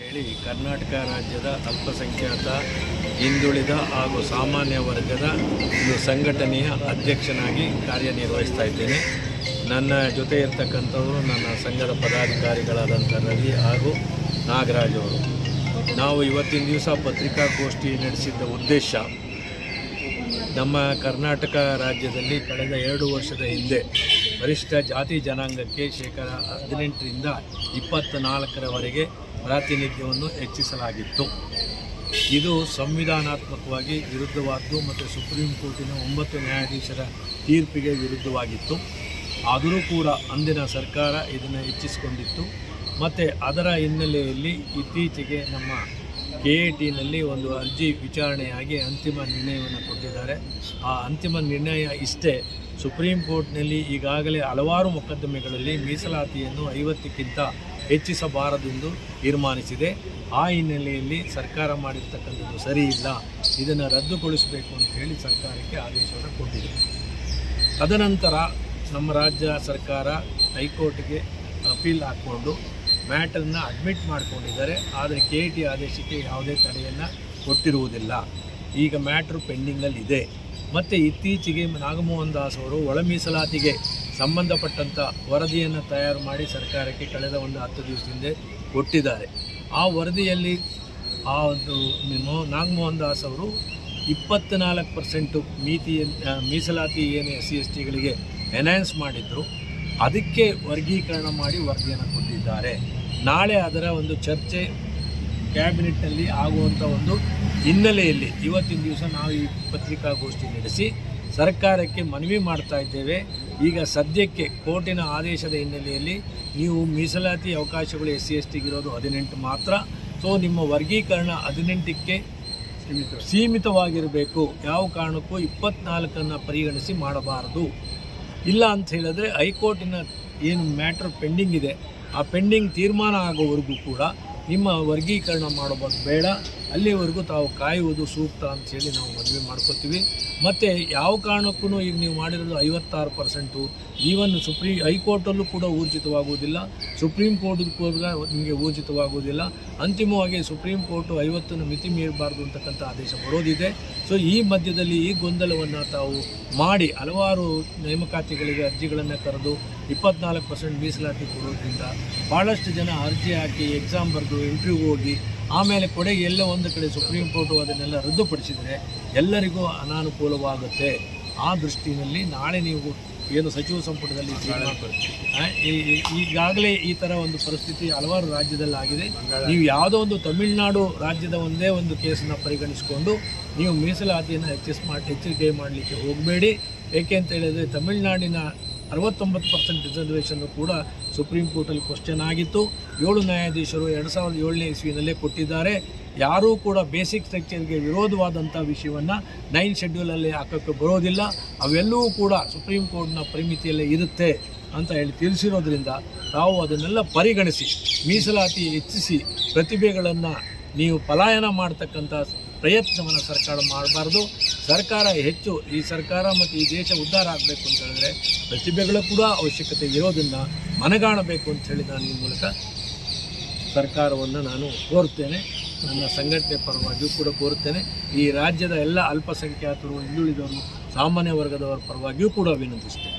ಹೇಳಿ ಕರ್ನಾಟಕ ರಾಜ್ಯದ ಅಲ್ಪಸಂಖ್ಯಾತ, ಹಿಂದುಳಿದ ಹಾಗೂ ಸಾಮಾನ್ಯ ವರ್ಗದ ಒಂದು ಸಂಘಟನೆಯ ಅಧ್ಯಕ್ಷನಾಗಿ ಕಾರ್ಯನಿರ್ವಹಿಸ್ತಾ ಇದ್ದೇನೆ. ನನ್ನ ಜೊತೆ ಇರ್ತಕ್ಕಂಥವರು ನನ್ನ ಸಂಘದ ಪದಾಧಿಕಾರಿಗಳಾದಂಥ ರವಿ ಹಾಗೂ ನಾಗರಾಜ್ ಅವರು. ನಾವು ಇವತ್ತಿನ ದಿವಸ ಪತ್ರಿಕಾಗೋಷ್ಠಿ ನಡೆಸಿದ್ದ ಉದ್ದೇಶ, ನಮ್ಮ ಕರ್ನಾಟಕ ರಾಜ್ಯದಲ್ಲಿ ಕಳೆದ ಎರಡು ವರ್ಷದ ಹಿಂದೆ ವರಿಷ್ಠ ಜಾತಿ ಜನಾಂಗಕ್ಕೆ ಶೇಕಡ ಹದಿನೆಂಟರಿಂದ ಇಪ್ಪತ್ತ ನಾಲ್ಕರವರೆಗೆ ಪ್ರಾತಿನಿಧ್ಯವನ್ನು ಹೆಚ್ಚಿಸಲಾಗಿತ್ತು. ಇದು ಸಂವಿಧಾನಾತ್ಮಕವಾಗಿ ವಿರುದ್ಧವಾದ್ದು ಮತ್ತು ಸುಪ್ರೀಂ ಕೋರ್ಟಿನ ಒಂಬತ್ತು ನ್ಯಾಯಾಧೀಶರ ತೀರ್ಪಿಗೆ ವಿರುದ್ಧವಾಗಿತ್ತು. ಆದರೂ ಕೂಡ ಅಂದಿನ ಸರ್ಕಾರ ಇದನ್ನು ಹೆಚ್ಚಿಸಿಕೊಂಡಿತ್ತು. ಮತ್ತು ಅದರ ಹಿನ್ನೆಲೆಯಲ್ಲಿ ಇತ್ತೀಚೆಗೆ ನಮ್ಮ ಕೆ ಎ ಟಿನಲ್ಲಿ ಒಂದು ಅರ್ಜಿ ವಿಚಾರಣೆಯಾಗಿ ಅಂತಿಮ ನಿರ್ಣಯವನ್ನು ಕೊಟ್ಟಿದ್ದಾರೆ. ಆ ಅಂತಿಮ ನಿರ್ಣಯ ಇಷ್ಟೇ. ಸುಪ್ರೀಂ ಕೋರ್ಟ್ನಲ್ಲಿ ಈಗಾಗಲೇ ಹಲವಾರು ಮೊಕದ್ದಮೆಗಳಲ್ಲಿ ಮೀಸಲಾತಿಯನ್ನು ಐವತ್ತಕ್ಕಿಂತ ಹೆಚ್ಚಿಸಬಾರದೆಂದು ತೀರ್ಮಾನಿಸಿದೆ. ಆ ಹಿನ್ನೆಲೆಯಲ್ಲಿ ಸರ್ಕಾರ ಮಾಡಿರ್ತಕ್ಕಂಥದ್ದು ಸರಿ ಇಲ್ಲ. ಇದನ್ನು ರದ್ದುಗೊಳಿಸಬೇಕು ಅಂತ ಹೇಳಿ ಸರ್ಕಾರಕ್ಕೆ ಆದೇಶವನ್ನು ಕೊಟ್ಟಿದೆ. ತದನಂತರ ನಮ್ಮ ರಾಜ್ಯ ಸರ್ಕಾರ ಹೈಕೋರ್ಟ್ಗೆ ಅಪೀಲ್ ಹಾಕ್ಕೊಂಡು ಮ್ಯಾಟರ್ನ ಅಡ್ಮಿಟ್ ಮಾಡಿಕೊಂಡಿದ್ದಾರೆ. ಆದರೆ ಕೆ ಟಿ ಆದೇಶಕ್ಕೆ ಯಾವುದೇ ತಡೆಯನ್ನು ಕೊಟ್ಟಿರುವುದಿಲ್ಲ. ಈಗ ಮ್ಯಾಟ್ರ್ ಪೆಂಡಿಂಗಲ್ಲಿದೆ ಮತ್ತು ಇತ್ತೀಚೆಗೆ ನಾಗಮೋಹನ್ ದಾಸ್ ಅವರು ಒಳ ಮೀಸಲಾತಿಗೆ ಸಂಬಂಧಪಟ್ಟಂಥ ವರದಿಯನ್ನು ತಯಾರು ಮಾಡಿ ಸರ್ಕಾರಕ್ಕೆ ಕಳೆದ ಒಂದು ಹತ್ತು ದಿವಸದಿಂದ ಕೊಟ್ಟಿದ್ದಾರೆ. ಆ ವರದಿಯಲ್ಲಿ ಆ ಒಂದು ಮೋ- ನಾಗಮೋಹನ್ ದಾಸ್ ಅವರು ಇಪ್ಪತ್ತ್ನಾಲ್ಕು ಪರ್ಸೆಂಟು ಮೀತಿ ಮೀಸಲಾತಿ ಏನು ಎಸ್ ಸಿ, ಎಸ್ ಟಿಗಳಿಗೆ ಎನ್ಹ್ಯಾನ್ಸ್ ಮಾಡಿದ್ರು, ಅದಕ್ಕೆ ವರ್ಗೀಕರಣ ಮಾಡಿ ವರದಿಯನ್ನು ಕೊಟ್ಟಿದ್ದಾರೆ. ನಾಳೆ ಅದರ ಒಂದು ಚರ್ಚೆ ಕ್ಯಾಬಿನೆಟ್ನಲ್ಲಿ ಆಗುವಂಥ ಒಂದು ಹಿನ್ನೆಲೆಯಲ್ಲಿ ಇವತ್ತಿನ ದಿವಸ ನಾವು ಈ ಪತ್ರಿಕಾಗೋಷ್ಠಿ ನಡೆಸಿ ಸರ್ಕಾರಕ್ಕೆ ಮನವಿ ಮಾಡ್ತಾ ಇದ್ದೇವೆ. ಈಗ ಸದ್ಯಕ್ಕೆ ಕೋರ್ಟಿನ ಆದೇಶದ ಹಿನ್ನೆಲೆಯಲ್ಲಿ ನೀವು ಮೀಸಲಾತಿ ಅವಕಾಶಗಳು ಎಸ್ ಸಿ ಎಸ್ ಟಿಗಿರೋದು ಹದಿನೆಂಟು ಮಾತ್ರ. ಸೊ ನಿಮ್ಮ ವರ್ಗೀಕರಣ ಹದಿನೆಂಟಕ್ಕೆ ಸೀಮಿತವಾಗಿರಬೇಕು. ಯಾವ ಕಾರಣಕ್ಕೂ ಇಪ್ಪತ್ನಾಲ್ಕನ್ನು ಪರಿಗಣಿಸಿ ಮಾಡಬಾರದು. ಇಲ್ಲ ಅಂತ ಹೇಳಿದ್ರೆ ಹೈಕೋರ್ಟಿನ ಏನು ಮ್ಯಾಟ್ರ್ ಪೆಂಡಿಂಗ್ ಇದೆ. ಆ ಪೆಂಡಿಂಗ್ ತೀರ್ಮಾನ ಆಗೋವರೆಗೂ ಕೂಡ ನಿಮ್ಮ ವರ್ಗೀಕರಣ ಮಾಡೋದು ಬೇಡ. ಅಲ್ಲಿವರೆಗೂ ತಾವು ಕಾಯುವುದು ಸೂಕ್ತ ಅಂಥೇಳಿ ನಾವು ಮದುವೆ ಮಾಡ್ಕೋತೀವಿ. ಮತ್ತು ಯಾವ ಕಾರಣಕ್ಕೂ ಈಗ ನೀವು ಮಾಡಿರೋದು ಐವತ್ತಾರು ಪರ್ಸೆಂಟು. ಈವನ್ ಸುಪ್ರೀಂ ಹೈಕೋರ್ಟಲ್ಲೂ ಕೂಡ ಊರ್ಜಿತವಾಗುವುದಿಲ್ಲ. ಸುಪ್ರೀಂ ಕೋರ್ಟ್ ಕೂಡ ನಿಮಗೆ ಊರ್ಜಿತವಾಗುವುದಿಲ್ಲ. ಅಂತಿಮವಾಗಿ ಸುಪ್ರೀಂ ಕೋರ್ಟು ಐವತ್ತನ್ನು ಮಿತಿ ಮೀರಬಾರ್ದು ಅಂತಕ್ಕಂಥ ಆದೇಶ ಬರೋದಿದೆ. ಸೊ ಈ ಮಧ್ಯದಲ್ಲಿ ಈ ಗೊಂದಲವನ್ನು ತಾವು ಮಾಡಿ ಹಲವಾರು ನೇಮಕಾತಿಗಳಿಗೆ ಅರ್ಜಿಗಳನ್ನು ಕರೆದು ಇಪ್ಪತ್ನಾಲ್ಕು ಪರ್ಸೆಂಟ್ ಮೀಸಲಾತಿ ಕೊಡೋದ್ರಿಂದ ಭಾಳಷ್ಟು ಜನ ಅರ್ಜಿ ಹಾಕಿ ಎಕ್ಸಾಮ್ ಬರೆದು ಇಂಟ್ರ್ಯೂ ಹೋಗಿ ಆಮೇಲೆ ಕೊನೆಗೆ ಎಲ್ಲ ಒಂದು ಕಡೆ ಸುಪ್ರೀಂ ಕೋರ್ಟು ಅದನ್ನೆಲ್ಲ ರದ್ದುಪಡಿಸಿದರೆ ಎಲ್ಲರಿಗೂ ಅನಾನುಕೂಲವಾಗುತ್ತೆ. ಆ ದೃಷ್ಟಿಯಲ್ಲಿ ನಾಳೆ ನೀವು ಏನು ಸಚಿವ ಸಂಪುಟದಲ್ಲಿ ಈಗಾಗಲೇ ಈ ಥರ ಒಂದು ಪರಿಸ್ಥಿತಿ ಹಲವಾರು ರಾಜ್ಯದಲ್ಲಿ ಆಗಿದೆ ನೀವು ಯಾವುದೋ ಒಂದು ತಮಿಳುನಾಡು ರಾಜ್ಯದ ಒಂದೇ ಒಂದು ಕೇಸನ್ನು ಪರಿಗಣಿಸಿಕೊಂಡು ನೀವು ಮೀಸಲಾತಿಯನ್ನು ಹೆಚ್ಚಿಸ್ ಮಾಡಿ ಹೆಚ್ಚಿಗೆ ಮಾಡಲಿಕ್ಕೆ ಹೋಗಬೇಡಿ. ಏಕೆ ಅಂತ ಹೇಳಿದರೆ ತಮಿಳುನಾಡಿನ ಅರವತ್ತೊಂಬತ್ತು ಪರ್ಸೆಂಟ್ ರಿಸರ್ವೇಷನ್ನು ಕೂಡ ಸುಪ್ರೀಂ ಕೋರ್ಟಲ್ಲಿ ಕ್ವಶನ್ ಆಗಿತ್ತು. ಏಳು ನ್ಯಾಯಾಧೀಶರು ಎರಡು ಸಾವಿರದ ಏಳನೇ ಇಸ್ವಿನಲ್ಲೇ ಕೊಟ್ಟಿದ್ದಾರೆ. ಯಾರೂ ಕೂಡ ಬೇಸಿಕ್ ಸ್ಟ್ರಕ್ಚರ್ಗೆ ವಿರೋಧವಾದಂಥ ವಿಷಯವನ್ನು ನೈನ್ ಶೆಡ್ಯೂಲಲ್ಲಿ ಹಾಕೋಕ್ಕೆ ಬರೋದಿಲ್ಲ. ಅವೆಲ್ಲವೂ ಕೂಡ ಸುಪ್ರೀಂ ಕೋರ್ಟ್ನ ಪರಿಮಿತಿಯಲ್ಲೇ ಇರುತ್ತೆ ಅಂತ ಹೇಳಿ ತಿಳಿಸಿರೋದ್ರಿಂದ ತಾವು ಅದನ್ನೆಲ್ಲ ಪರಿಗಣಿಸಿ, ಮೀಸಲಾತಿ ಹೆಚ್ಚಿಸಿ, ಪ್ರತಿಭೆಗಳನ್ನು ನೀವು ಪಲಾಯನ ಮಾಡ್ತಕ್ಕಂಥ ಪ್ರಯತ್ನವನ್ನು ಸರ್ಕಾರ ಮಾಡಬಾರ್ದು. ಸರ್ಕಾರ ಹೆಚ್ಚು ಈ ಸರ್ಕಾರ ಮತ್ತು ಈ ದೇಶ ಉದ್ಧಾರ ಆಗಬೇಕು ಅಂತ ಹೇಳಿದ್ರೆ ಪ್ರತಿಭೆಗಳ ಕೂಡ ಅವಶ್ಯಕತೆ ಇರೋದನ್ನು ಮನಗಾಣಬೇಕು ಅಂತ ಹೇಳಿ ನಾನು ಈ ಮೂಲಕ ಸರ್ಕಾರವನ್ನು ನಾನು ಕೋರ್ತೇನೆ. ನನ್ನ ಸಂಘಟನೆ ಪರವಾಗಿಯೂ ಕೂಡ ಕೋರುತ್ತೇನೆ ಈ ರಾಜ್ಯದ ಎಲ್ಲ ಅಲ್ಪಸಂಖ್ಯಾತರು, ಹಿಂದುಳಿದವರು, ಸಾಮಾನ್ಯ ವರ್ಗದವರ ಪರವಾಗಿಯೂ ಕೂಡ ವಿನಂತಿಸ್ತೇನೆ